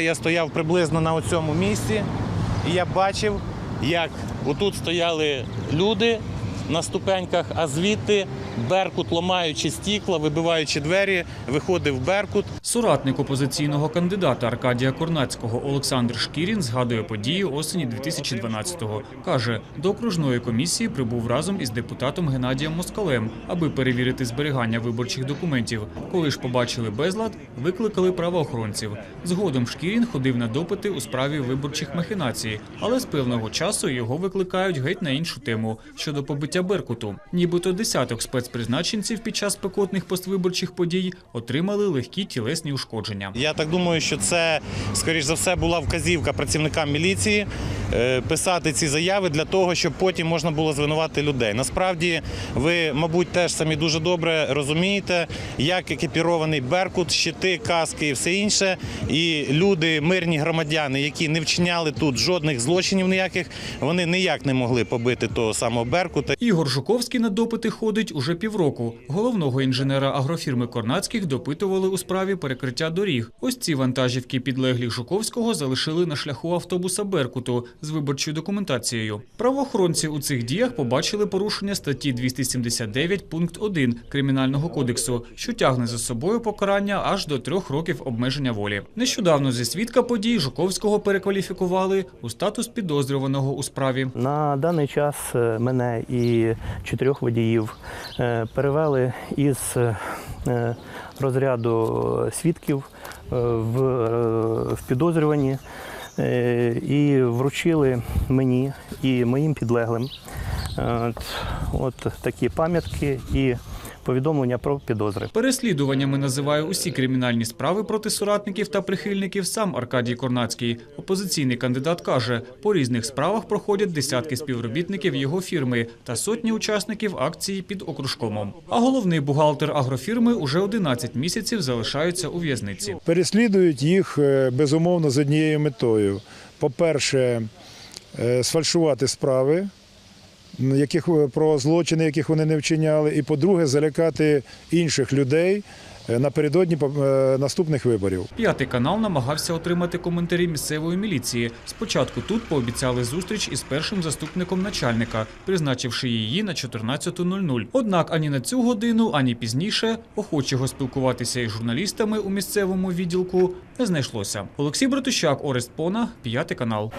Я стояв приблизно на цьому місці, і я бачив, як отут стояли люди на ступеньках, а звідти Беркут, ламаючи стікла, вибиваючи двері, виходив Беркут. Соратник опозиційного кандидата Аркадія Корнацького Олександр Шкірін згадує події осені 2012-го. Каже, до окружної комісії прибув разом із депутатом Геннадієм Москалем, аби перевірити зберігання виборчих документів. Коли ж побачили безлад, викликали правоохоронців. Згодом Шкірін ходив на допити у справі виборчих махінацій, але з певного часу його викликають геть на іншу тему щодо побиття Беркуту. Нібито десяток спецпризначенців під час спекотних поствиборчих подій отримали легкі тілесні ушкодження. Я так думаю, що це, скоріш за все, була вказівка працівникам міліції е, писати ці заяви для того, щоб потім можна було звинувати людей. Насправді, ви, мабуть, теж самі дуже добре розумієте, як екіпірований Беркут, щити, каски і все інше. І люди, мирні громадяни, які не вчиняли тут жодних злочинів ніяких, вони ніяк не могли побити того самого Беркута. Ігор Жуковський на допити ходить уже півроку. Головного інженера агрофірми Корнацьких допитували у справі перекриття доріг. Ось ці вантажівки підлеглих Жуковського залишили на шляху автобуса Беркуту з виборчою документацією. Правоохоронці у цих діях побачили порушення статті 279 пункт 1 Кримінального кодексу, що тягне за собою покарання аж до трьох років обмеження волі. Нещодавно зі свідка подій Жуковського перекваліфікували у статус підозрюваного у справі. На даний час е, мене і чотирьох водіїв перевели із е, розряду свідків е, в, е, підозрювані е, і вручили мені і моїм підлеглим. Е, от такі пам'ятки і повідомлення про підозри. Переслідуваннями називає усі кримінальні справи проти соратників та прихильників сам Аркадій Корнацький. Опозиційний кандидат каже, по різних справах проходять десятки співробітників його фірми та сотні учасників акції під окружкомом. А головний бухгалтер агрофірми уже 11 місяців залишаються у в'язниці. Переслідують їх е, безумовно з однією метою. По-перше, е, сфальшувати справи, яких е, про злочини, яких вони не вчиняли, і по-друге, залякати інших людей е, напередодні е, наступних виборів. П'ятий канал намагався отримати коментарі місцевої міліції. Спочатку тут пообіцяли зустріч із першим заступником начальника, призначивши її на 14.00. Однак ані на цю годину, ані пізніше охочого спілкуватися із журналістами у місцевому відділку не знайшлося. Олексій Братущак, Орест Пона, п'ятий канал.